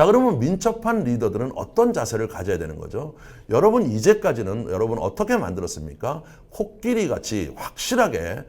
자, 그러면 민첩한 리더들은 어떤 자세를 가져야 되는 거죠? 여러분, 이제까지는 여러분 어떻게 만들었습니까? 코끼리 같이 확실하게 에,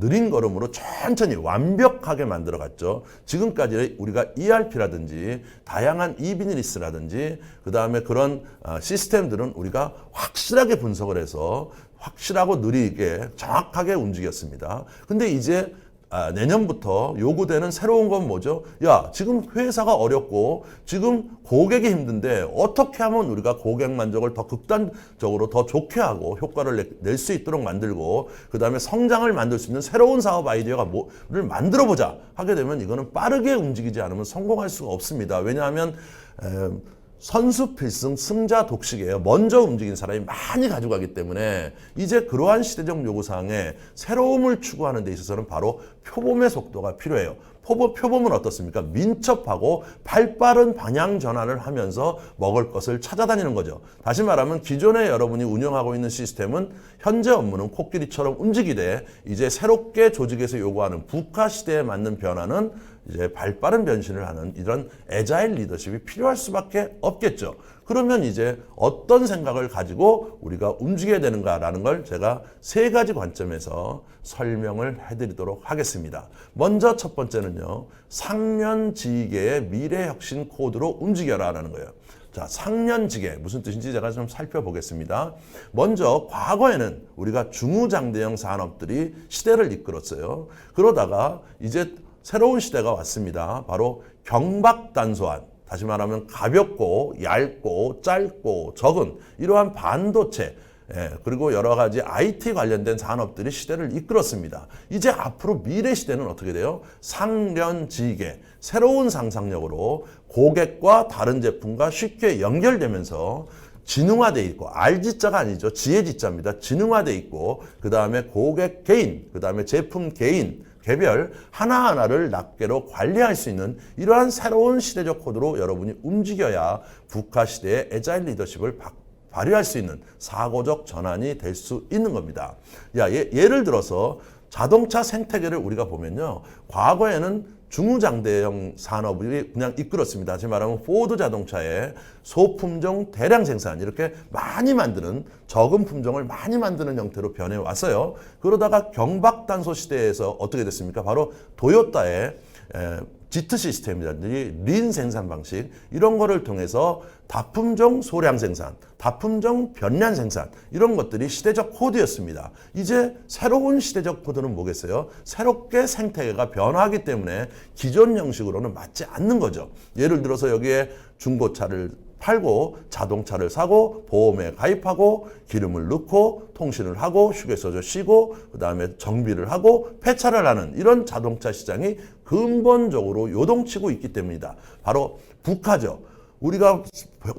느린 걸음으로 천천히 완벽하게 만들어 갔죠. 지금까지 우리가 ERP라든지 다양한 이비즈니스라든지 그 다음에 그런 어, 시스템들은 우리가 확실하게 분석을 해서 확실하고 느리게 정확하게 움직였습니다. 근데 이제 아, 내년부터 요구되는 새로운 건 뭐죠? 야, 지금 회사가 어렵고 지금 고객이 힘든데 어떻게 하면 우리가 고객 만족을 더 극단적으로 더 좋게 하고 효과를 낼 수 있도록 만들고 그 다음에 성장을 만들 수 있는 새로운 사업 아이디어가 뭐를 만들어 보자 하게 되면 이거는 빠르게 움직이지 않으면 성공할 수가 없습니다. 왜냐하면 에, 선수 필승 승자 독식이에요. 먼저 움직인 사람이 많이 가져가기 때문에 이제 그러한 시대적 요구사항에 새로움을 추구하는 데 있어서는 바로 표범의 속도가 필요해요. 표범, 표범은 어떻습니까? 민첩하고 발빠른 방향 전환을 하면서 먹을 것을 찾아다니는 거죠. 다시 말하면 기존에 여러분이 운영하고 있는 시스템은 현재 업무는 코끼리처럼 움직이되 이제 새롭게 조직에서 요구하는 부카 시대에 맞는 변화는 이제 발빠른 변신을 하는 이런 애자일 리더십이 필요할 수밖에 없겠죠. 그러면 이제 어떤 생각을 가지고 우리가 움직여야 되는가라는 걸 제가 세 가지 관점에서 설명을 해드리도록 하겠습니다. 먼저 첫 번째는요, 상년지계의 미래혁신 코드로 움직여라라는 거예요. 자, 상년지계 무슨 뜻인지 제가 좀 살펴보겠습니다. 먼저 과거에는 우리가 중후장대형 산업들이 시대를 이끌었어요. 그러다가 이제 새로운 시대가 왔습니다. 바로 경박단소한 다시 말하면 가볍고 얇고 짧고 적은 이러한 반도체 예, 그리고 여러 가지 IT 관련된 산업들이 시대를 이끌었습니다. 이제 앞으로 미래 시대는 어떻게 돼요? 상련지계, 새로운 상상력으로 고객과 다른 제품과 쉽게 연결되면서 지능화돼 있고 알지자가 아니죠. 지혜지자입니다. 지능화돼 있고 그 다음에 고객 개인, 그 다음에 제품 개인, 개별 하나하나를 낱개로 관리할 수 있는 이러한 새로운 시대적 코드로 여러분이 움직여야 북한 시대의 애자일 리더십을 바, 발휘할 수 있는 사고적 전환이 될 수 있는 겁니다. 야, 예, 예를 들어서 자동차 생태계를 우리가 보면요. 과거에는 중후장대형 산업이 그냥 이끌었습니다. 다시 말하면 포드 자동차의 소품종 대량 생산 이렇게 많이 만드는 적은 품종을 많이 만드는 형태로 변해 왔어요. 그러다가 경박단소 시대에서 어떻게 됐습니까? 바로 도요타의 에, 지트 시스템이라든지 린 생산 방식 이런 거를 통해서 다품종 소량 생산, 다품종 변량 생산 이런 것들이 시대적 코드였습니다. 이제 새로운 시대적 코드는 뭐겠어요? 새롭게 생태계가 변화하기 때문에 기존 형식으로는 맞지 않는 거죠. 예를 들어서 여기에 중고차를 팔고 자동차를 사고 보험에 가입하고 기름을 넣고 통신을 하고 휴게소를 쉬고 그다음에 정비를 하고 폐차를 하는 이런 자동차 시장이 근본적으로 요동치고 있기 때문이다. 바로 북하죠. 우리가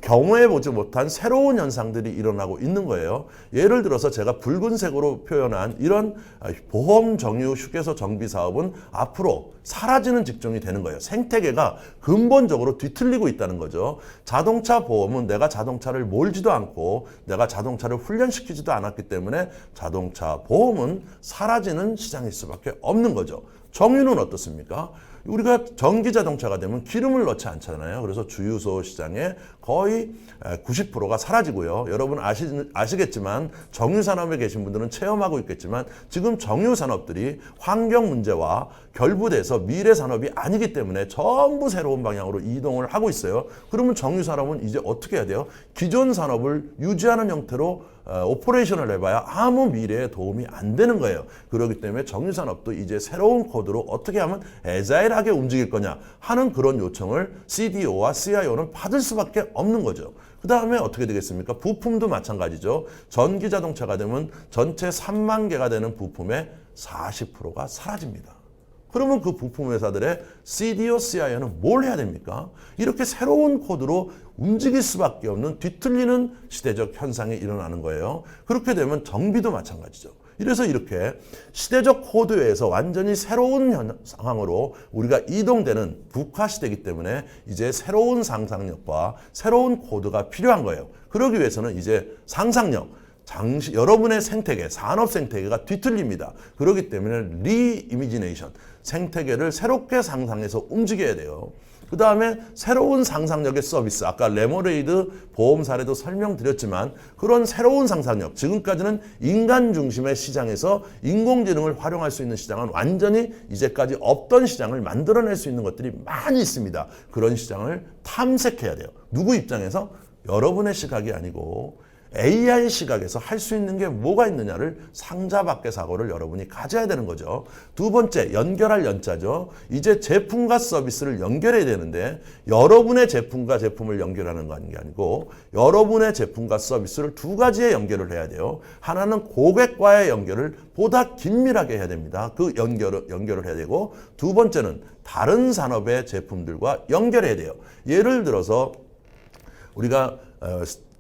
경험해 보지 못한 새로운 현상들이 일어나고 있는 거예요. 예를 들어서 제가 붉은색으로 표현한 이런 보험 정유 휴게소 정비 사업은 앞으로 사라지는 직종이 되는 거예요. 생태계가 근본적으로 뒤틀리고 있다는 거죠. 자동차 보험은 내가 자동차를 몰지도 않고 내가 자동차를 훈련시키지도 않았기 때문에 자동차 보험은 사라지는 시장일 수밖에 없는 거죠. 정유는 어떻습니까? 우리가 전기 자동차가 되면 기름을 넣지 않잖아요. 그래서 주유소 시장에 거의 90%가 사라지고요. 여러분 아시, 아시겠지만 정유 산업에 계신 분들은 체험하고 있겠지만 지금 정유 산업들이 환경 문제와 결부돼서 미래 산업이 아니기 때문에 전부 새로운 방향으로 이동을 하고 있어요. 그러면 정유 산업은 이제 어떻게 해야 돼요? 기존 산업을 유지하는 형태로 어, 오퍼레이션을 해봐야 아무 미래에 도움이 안 되는 거예요. 그렇기 때문에 정유 산업도 이제 새로운 코드로 어떻게 하면 에자일하게 움직일 거냐 하는 그런 요청을 CDO와 CIO는 받을 수밖에 없는 거죠. 그 다음에 어떻게 되겠습니까? 부품도 마찬가지죠. 전기 자동차가 되면 전체 3만 개가 되는 부품의 40%가 사라집니다. 그러면 그 부품 회사들의 CDO, CIO는 뭘 해야 됩니까? 이렇게 새로운 코드로 움직일 수밖에 없는 뒤틀리는 시대적 현상이 일어나는 거예요. 그렇게 되면 정비도 마찬가지죠. 이래서 이렇게 시대적 코드에서 완전히 새로운 상황으로 우리가 이동되는 북화 시대이기 때문에 이제 새로운 상상력과 새로운 코드가 필요한 거예요. 그러기 위해서는 이제 상상력, 장시, 여러분의 생태계, 산업 생태계가 뒤틀립니다. 그렇기 때문에 리이미지네이션, 생태계를 새롭게 상상해서 움직여야 돼요. 그 다음에 새로운 상상력의 서비스. 아까 레모레이드 보험 사례도 설명드렸지만 그런 새로운 상상력. 지금까지는 인간 중심의 시장에서 인공지능을 활용할 수 있는 시장은 완전히 이제까지 없던 시장을 만들어낼 수 있는 것들이 많이 있습니다. 그런 시장을 탐색해야 돼요. 누구 입장에서? 여러분의 시각이 아니고 AI 시각에서 할 수 있는 게 뭐가 있느냐를 상자 밖의 사고를 여러분이 가져야 되는 거죠. 두 번째, 연결할 연자죠. 이제 제품과 서비스를 연결해야 되는데 여러분의 제품과 제품을 연결하는 거 아니고 여러분의 제품과 서비스를 두 가지의 연결을 해야 돼요. 하나는 고객과의 연결을 보다 긴밀하게 해야 됩니다. 그 연결을, 연결을 해야 되고 두 번째는 다른 산업의 제품들과 연결해야 돼요. 예를 들어서 우리가 어, 저,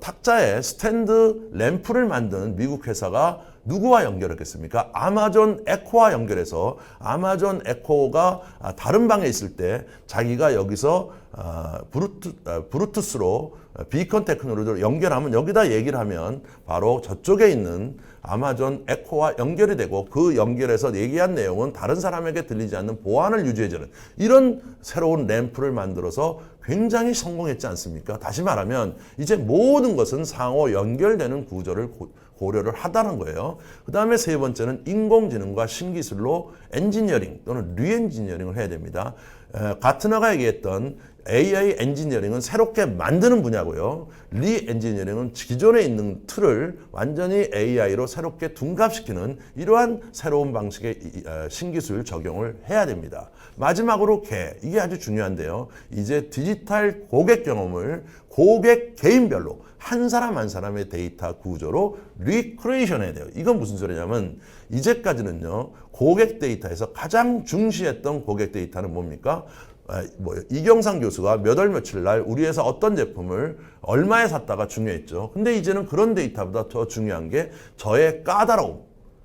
탁자에 스탠드 램프를 만드는 미국 회사가 누구와 연결했겠습니까? 아마존 에코와 연결해서 아마존 에코가 아, 다른 방에 있을 때 자기가 여기서 아, 브루투, 아, 브루투 스로 비컨 테크놀로지로 연결하면 여기다 얘기를 하면 바로 저쪽에 있는 아마존 에코와 연결이 되고 그 연결해서 얘기한 내용은 다른 사람에게 들리지 않는 보안을 유지해주는 이런 새로운 램프를 만들어서 굉장히 성공했지 않습니까? 다시 말하면 이제 모든 것은 상호 연결되는 구조를 고, 고려를 하다는 거예요. 그 다음에 세 번째는 인공지능과 신기술로 엔지니어링 또는 리엔지니어링을 해야 됩니다. 에, 가트너가 얘기했던 AI 엔지니어링은 새롭게 만드는 분야고요. 리 엔지니어링은 기존에 있는 틀을 완전히 AI로 새롭게 둔갑시키는 이러한 새로운 방식의 이- 어, 신기술 적용을 해야 됩니다. 마지막으로 개 이게 아주 중요한데요. 이제 디지털 고객 경험을 고객 개인별로 한 사람 한 사람의 데이터 구조로 리크레이션 해야 돼요. 이건 무슨 소리냐면 이제까지는요 고객 데이터에서 가장 중시했던 고객 데이터는 뭡니까? 아, 뭐 이경상 교수가 몇 월 며칠 날 우리 회사 어떤 제품을 얼마에 샀다가 중요했죠. 근데 이제는 그런 데이터보다 더 중요한 게 저의 까다로움,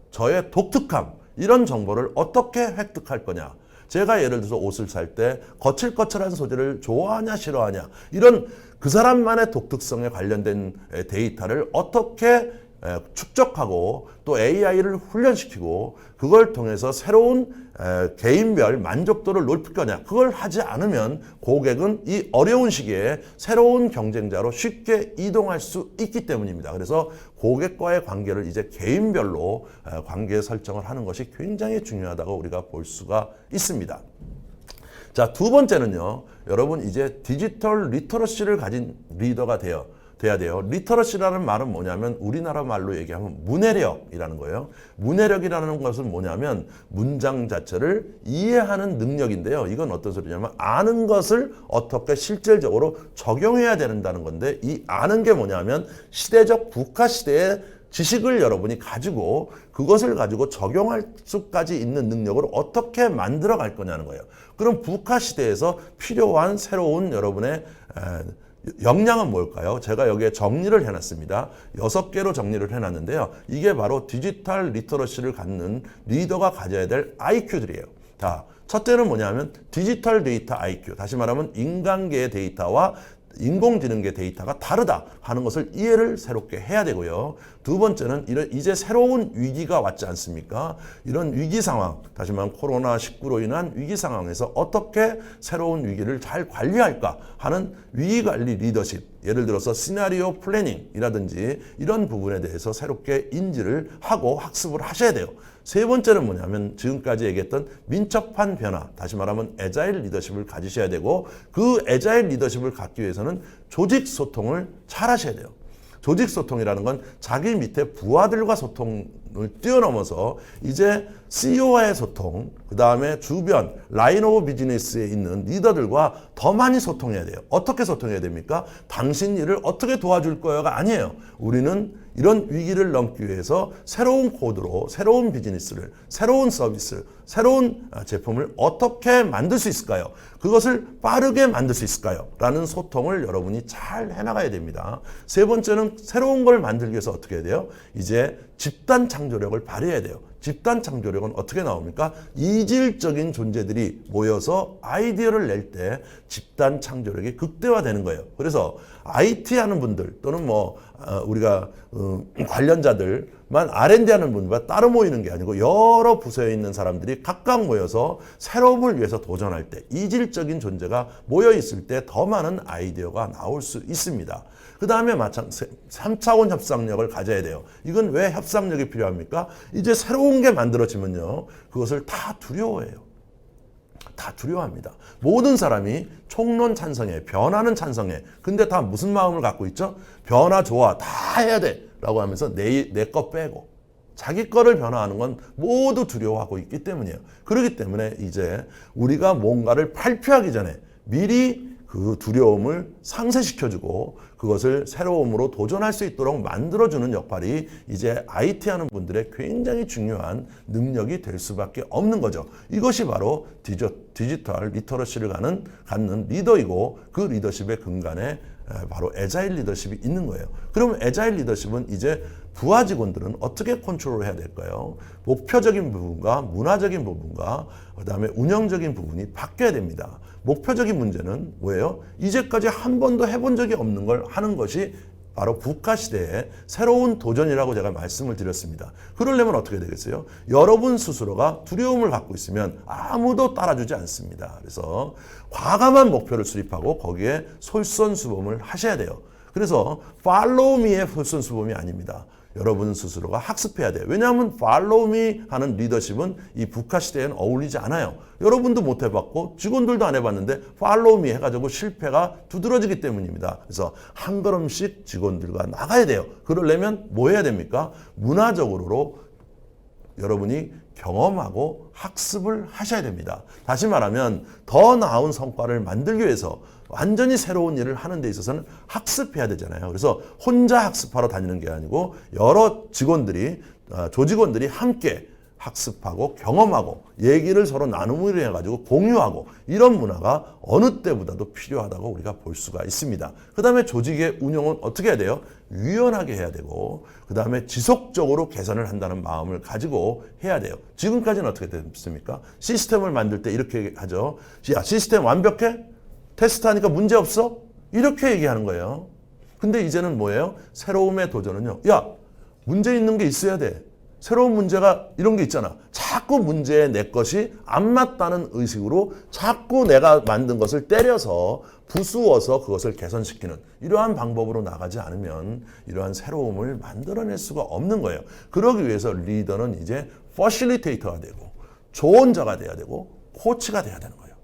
저의 독특함 이런 정보를 어떻게 획득할 거냐. 제가 예를 들어서 옷을 살 때 거칠거칠한 소재를 좋아하냐 싫어하냐 이런 그 사람만의 독특성에 관련된 에, 데이터를 어떻게 에, 축적하고 또 AI를 훈련시키고 그걸 통해서 새로운 에, 개인별 만족도를 높일 거냐 그걸 하지 않으면 고객은 이 어려운 시기에 새로운 경쟁자로 쉽게 이동할 수 있기 때문입니다. 그래서 고객과의 관계를 이제 개인별로 에, 관계 설정을 하는 것이 굉장히 중요하다고 우리가 볼 수가 있습니다. 자, 두 번째는요. 여러분 이제 디지털 리터러시를 가진 리더가 되어 돼야 돼요. 리터러시라는 말은 뭐냐면 우리나라 말로 얘기하면 문해력이라는 거예요. 문해력이라는 것은 뭐냐면 문장 자체를 이해하는 능력인데요. 이건 어떤 소리냐면 아는 것을 어떻게 실질적으로 적용해야 된다는 건데 이 아는 게 뭐냐면 시대적 북한 시대의 지식을 여러분이 가지고 그것을 가지고 적용할 수까지 있는 능력을 어떻게 만들어 갈 거냐는 거예요. 그럼 북한 시대에서 필요한 새로운 여러분의 에, 역량은 뭘까요? 제가 여기에 정리를 해놨습니다. 여섯 개로 정리를 해놨는데요. 이게 바로 디지털 리터러시를 갖는 리더가 가져야 될 IQ들이에요. 자, 첫째는 뭐냐면 디지털 데이터 IQ. 다시 말하면 인간계의 데이터와 인공지능계 데이터가 다르다 하는 것을 이해를 새롭게 해야 되고요. 두 번째는 이제 새로운 위기가 왔지 않습니까? 이런 위기 상황, 다시 말하면 코로나 19로 인한 위기 상황에서 어떻게 새로운 위기를 잘 관리할까 하는 위기 관리 리더십. 예를 들어서 시나리오 플래닝이라든지 이런 부분에 대해서 새롭게 인지를 하고 학습을 하셔야 돼요. 세 번째는 뭐냐면 지금까지 얘기했던 민첩한 변화, 다시 말하면 에자일 리더십을 가지셔야 되고 그 에자일 리더십을 갖기 위해서는 조직 소통을 잘 하셔야 돼요. 조직 소통이라는 건 자기 밑에 부하들과 소통을 뛰어넘어서 이제 CEO와의 소통, 그 다음에 주변 라인 오브 비즈니스에 있는 리더들과 더 많이 소통해야 돼요. 어떻게 소통해야 됩니까? 당신 일을 어떻게 도와줄 거야가 아니에요. 우리는 이런 위기를 넘기 위해서 새로운 코드로 새로운 비즈니스를, 새로운 서비스, 새로운 아, 제품을 어떻게 만들 수 있을까요? 그것을 빠르게 만들 수 있을까요? 라는 소통을 여러분이 잘 해나가야 됩니다. 세 번째는 새로운 걸 만들기 위해서 어떻게 해야 돼요? 이제 집단 창조력을 발휘해야 돼요. 집단 창조력은 어떻게 나옵니까? 이질적인 존재들이 모여서 아이디어를 낼 때 집단 창조력이 극대화되는 거예요. 그래서 IT 하는 분들 또는 뭐 어, 우리가 어, 관련자들만 R&D 하는 분들과 따로 모이는 게 아니고 여러 부서에 있는 사람들이 각각 모여서 새로움을 위해서 도전할 때 이질적인 존재가 모여 있을 때 더 많은 아이디어가 나올 수 있습니다. 그 다음에 마찬 3차원 협상력을 가져야 돼요. 이건 왜 협상력이 필요합니까? 이제 새로운 게 만들어지면요. 그것을 다 두려워해요. 다 두려워합니다. 모든 사람이 총론 찬성해, 변화는 찬성해. 근데 다 무슨 마음을 갖고 있죠? 변화 좋아, 다 해야 돼. 라고 하면서 내, 내거 빼고. 자기 거를 변화하는 건 모두 두려워하고 있기 때문이에요. 그렇기 때문에 이제 우리가 뭔가를 발표하기 전에 미리 그 두려움을 상쇄시켜주고 그것을 새로움으로 도전할 수 있도록 만들어주는 역할이 이제 IT 하는 분들의 굉장히 중요한 능력이 될 수밖에 없는 거죠. 이것이 바로 디저, 디지털 리터러시를 가는, 갖는 리더이고 그 리더십의 근간에 바로 에자일 리더십이 있는 거예요. 그러면 에자일 리더십은 이제 부하 직원들은 어떻게 컨트롤 해야 될까요? 목표적인 부분과 문화적인 부분과 그다음에 운영적인 부분이 바뀌어야 됩니다. 목표적인 문제는 뭐예요? 이제까지 한 번도 해본 적이 없는 걸 하는 것이 바로 북한 시대의 새로운 도전이라고 제가 말씀을 드렸습니다. 그러려면 어떻게 되겠어요? 여러분 스스로가 두려움을 갖고 있으면 아무도 따라주지 않습니다. 그래서 과감한 목표를 수립하고 거기에 솔선수범을 하셔야 돼요. 그래서 팔로우 미의 솔선수범이 아닙니다. 여러분 스스로가 학습해야 돼요. 왜냐하면 me 하는 리더십은 이 북한 시대에는 어울리지 않아요. 여러분도 못 해봤고 직원들도 안 해봤는데 me 해가지고 실패가 두드러지기 때문입니다. 그래서 한 걸음씩 직원들과 나가야 돼요. 그러려면 뭐 해야 됩니까? 문화적으로 여러분이 경험하고 학습을 하셔야 됩니다. 다시 말하면 더 나은 성과를 만들기 위해서 완전히 새로운 일을 하는 데 있어서는 학습해야 되잖아요. 그래서 혼자 학습하러 다니는 게 아니고 여러 직원들이 어, 조직원들이 함께 학습하고 경험하고 얘기를 서로 나눔을 해가지고 공유하고 이런 문화가 어느 때보다도 필요하다고 우리가 볼 수가 있습니다. 그 다음에 조직의 운영은 어떻게 해야 돼요? 유연하게 해야 되고 그 다음에 지속적으로 개선을 한다는 마음을 가지고 해야 돼요. 지금까지는 어떻게 됐습니까? 시스템을 만들 때 이렇게 하죠. 야 시스템 완벽해? 테스트하니까 문제 없어? 이렇게 얘기하는 거예요. 근데 이제는 뭐예요? 새로움의 도전은요. 야 문제 있는 게 있어야 돼. 새로운 문제가 이런 게 있잖아. 자꾸 문제에 내 것이 안 맞다는 의식으로 자꾸 내가 만든 것을 때려서 부수어서 그것을 개선시키는 이러한 방법으로 나가지 않으면 이러한 새로움을 만들어낼 수가 없는 거예요. 그러기 위해서 리더는 이제 퍼실리테이터가 되고 조언자가 돼야 되고 코치가 돼야 되는 거예요.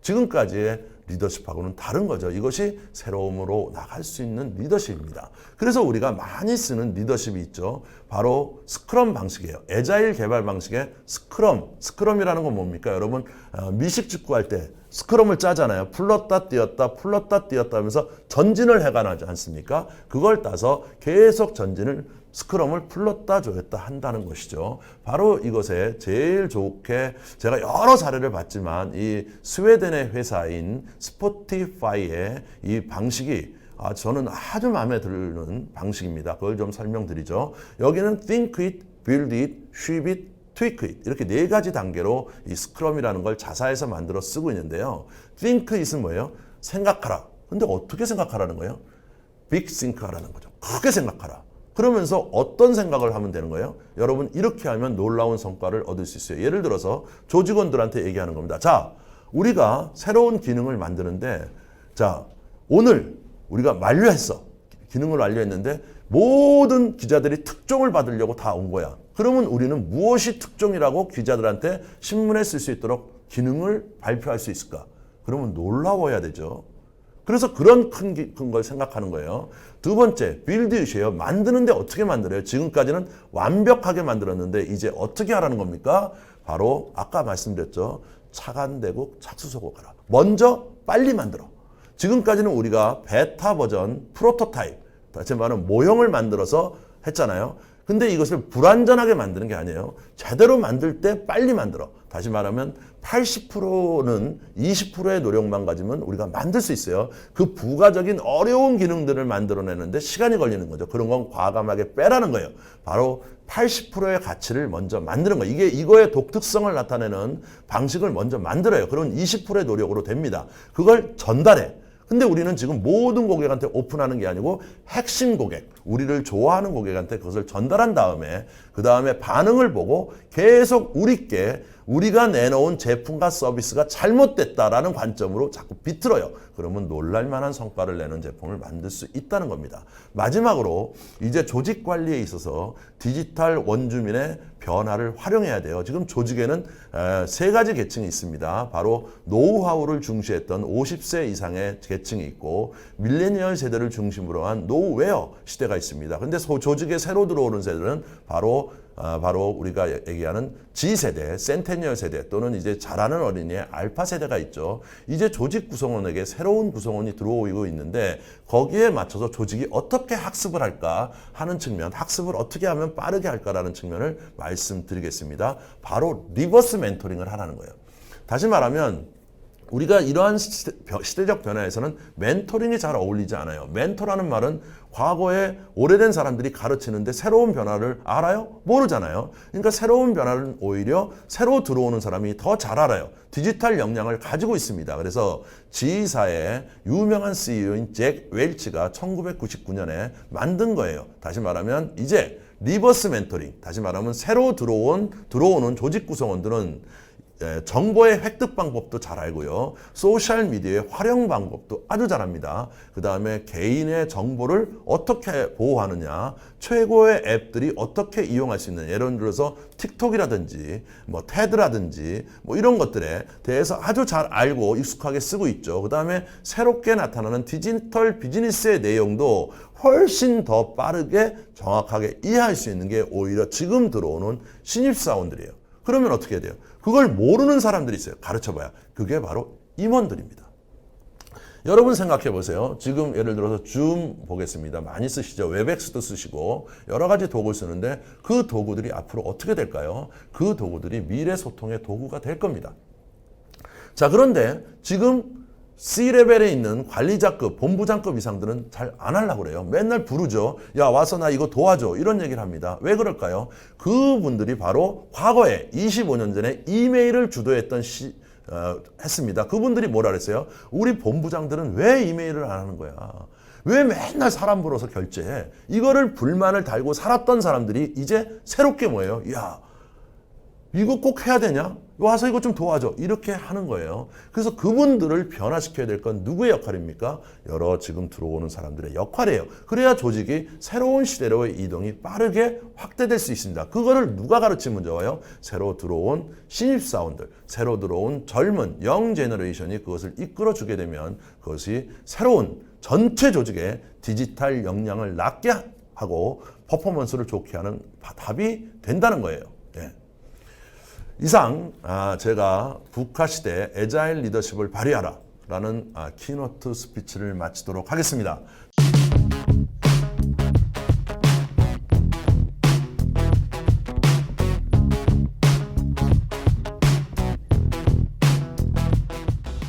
지금까지의 리더십하고는 다른 거죠. 이것이 새로움으로 나갈 수 있는 리더십입니다. 그래서 우리가 많이 쓰는 리더십이 있죠. 바로 스크럼 방식이에요. 에자일 개발 방식의 스크럼. 스크럼이라는 건 뭡니까? 여러분 어, 미식 축구할 때 스크럼을 짜잖아요. 풀렀다 뛰었다 풀렀다 뛰었다 하면서 전진을 해가나지 않습니까? 그걸 따서 계속 전진을 스크럼을 풀렀다 조였다 한다는 것이죠. 바로 이것에 제일 좋게 제가 여러 사례를 봤지만 이 스웨덴의 회사인 스포티파이의 이 방식이 아, 저는 아주 마음에 드는 방식입니다. 그걸 좀 설명드리죠. 여기는 think it, build it, ship it, tweak it 이렇게 네 가지 단계로 이 스크럼이라는 걸 자사에서 만들어 쓰고 있는데요. think it은 뭐예요? 생각하라. 근데 어떻게 생각하라는 거예요? big think 하라는 거죠. 크게 생각하라. 그러면서 어떤 생각을 하면 되는 거예요? 여러분 이렇게 하면 놀라운 성과를 얻을 수 있어요. 예를 들어서 조직원들한테 얘기하는 겁니다. 자, 우리가 새로운 기능을 만드는데 자, 오늘 우리가 완료했어. 기능을 완료했는데 모든 기자들이 특종을 받으려고 다 온 거야. 그러면 우리는 무엇이 특종이라고 기자들한테 신문에 쓸 수 있도록 기능을 발표할 수 있을까? 그러면 놀라워야 되죠. 그래서 그런 큰 걸 생각하는 거예요. 두 번째, 빌드이시에요. 만드는데 어떻게 만들어요? 지금까지는 완벽하게 만들었는데 이제 어떻게 하라는 겁니까? 바로 아까 말씀드렸죠. 차간대국 착수소고가라. 먼저 빨리 만들어. 지금까지는 우리가 베타 버전, 프로토타입, 다시 말하면 모형을 만들어서 했잖아요. 근데 이것을 불완전하게 만드는 게 아니에요. 제대로 만들 때 빨리 만들어. 다시 말하면 80%는 20%의 노력만 가지면 우리가 만들 수 있어요. 그 부가적인 어려운 기능들을 만들어내는데 시간이 걸리는 거죠. 그런 건 과감하게 빼라는 거예요. 바로 80%의 가치를 먼저 만드는 거예요. 이게 이거의 독특성을 나타내는 방식을 먼저 만들어요. 그런 20%의 노력으로 됩니다. 그걸 전달해. 근데 우리는 지금 모든 고객한테 오픈하는 게 아니고 핵심 고객, 우리를 좋아하는 고객한테 그것을 전달한 다음에 그 다음에 반응을 보고 계속 우리께 우리가 내놓은 제품과 서비스가 잘못됐다라는 관점으로 자꾸 비틀어요. 그러면 놀랄만한 성과를 내는 제품을 만들 수 있다는 겁니다. 마지막으로 이제 조직 관리에 있어서 디지털 원주민의 변화를 활용해야 돼요. 지금 조직에는 에, 세 가지 계층이 있습니다. 바로 노후화를 중시했던 50세 이상의 계층이 있고 밀레니얼 세대를 중심으로 한 노후웨어 시대가 있습니다. 근데 소- 조직에 새로 들어오는 세대는 바로 아, 바로 우리가 얘기하는 G세대, 센테니얼 세대 또는 이제 자라는 어린이의 알파 세대가 있죠. 이제 조직 구성원에게 새로운 구성원이 들어오고 있는데 거기에 맞춰서 조직이 어떻게 학습을 할까 하는 측면, 학습을 어떻게 하면 빠르게 할까라는 측면을 말씀드리겠습니다. 바로 리버스 멘토링을 하라는 거예요. 다시 말하면 우리가 이러한 시대적 변화에서는 멘토링이 잘 어울리지 않아요. 멘토라는 말은 과거에 오래된 사람들이 가르치는데 새로운 변화를 알아요? 모르잖아요. 그러니까 새로운 변화는 오히려 새로 들어오는 사람이 더 잘 알아요. 디지털 역량을 가지고 있습니다. 그래서 지사의 유명한 CEO인 잭 웰치가 1999년에 만든 거예요. 다시 말하면 이제 리버스 멘토링, 다시 말하면 새로 들어온 들어오는 조직 구성원들은 예, 정보의 획득 방법도 잘 알고요. 소셜 미디어의 활용 방법도 아주 잘합니다. 그 다음에 개인의 정보를 어떻게 보호하느냐, 최고의 앱들이 어떻게 이용할 수 있는, 예를 들어서 틱톡이라든지, 뭐 테드라든지, 뭐 이런 것들에 대해서 아주 잘 알고 익숙하게 쓰고 있죠. 그 다음에 새롭게 나타나는 디지털 비즈니스의 내용도 훨씬 더 빠르게 정확하게 이해할 수 있는 게 오히려 지금 들어오는 신입사원들이에요. 그러면 어떻게 돼요? 그걸 모르는 사람들이 있어요. 가르쳐 봐야. 그게 바로 임원들입니다. 여러분 생각해 보세요. 지금 예를 들어서 줌 보겠습니다. 많이 쓰시죠. 웹엑스도 쓰시고 여러 가지 도구를 쓰는데 그 도구들이 앞으로 어떻게 될까요? 그 도구들이 미래 소통의 도구가 될 겁니다. 자, 그런데 지금 C레벨에 있는 관리자급, 본부장급 이상들은 잘 안 하려고 그래요. 맨날 부르죠. 야, 와서 나 이거 도와줘. 이런 얘기를 합니다. 왜 그럴까요? 그분들이 바로 과거에 25년 전에 이메일을 주도했던 시, 어, 했습니다. 그분들이 뭐라 그랬어요? 우리 본부장들은 왜 이메일을 안 하는 거야? 왜 맨날 사람 불어서 결제해? 이거를 불만을 달고 살았던 사람들이 이제 새롭게 뭐예요? 야, 이거 꼭 해야 되냐? 와서 이거 좀 도와줘. 이렇게 하는 거예요. 그래서 그분들을 변화시켜야 될 건 누구의 역할입니까? 여러 지금 들어오는 사람들의 역할이에요. 그래야 조직이 새로운 시대로의 이동이 빠르게 확대될 수 있습니다. 그거를 누가 가르치면 좋아요? 새로 들어온 신입사원들, 새로 들어온 젊은 영 제너레이션이 그것을 이끌어주게 되면 그것이 새로운 전체 조직의 디지털 역량을 낮게 하고 퍼포먼스를 좋게 하는 답이 된다는 거예요. 예. 이상 아, 제가 북한 시대 에자일 리더십을 발휘하라 라는 아, 키노트 스피치를 마치도록 하겠습니다.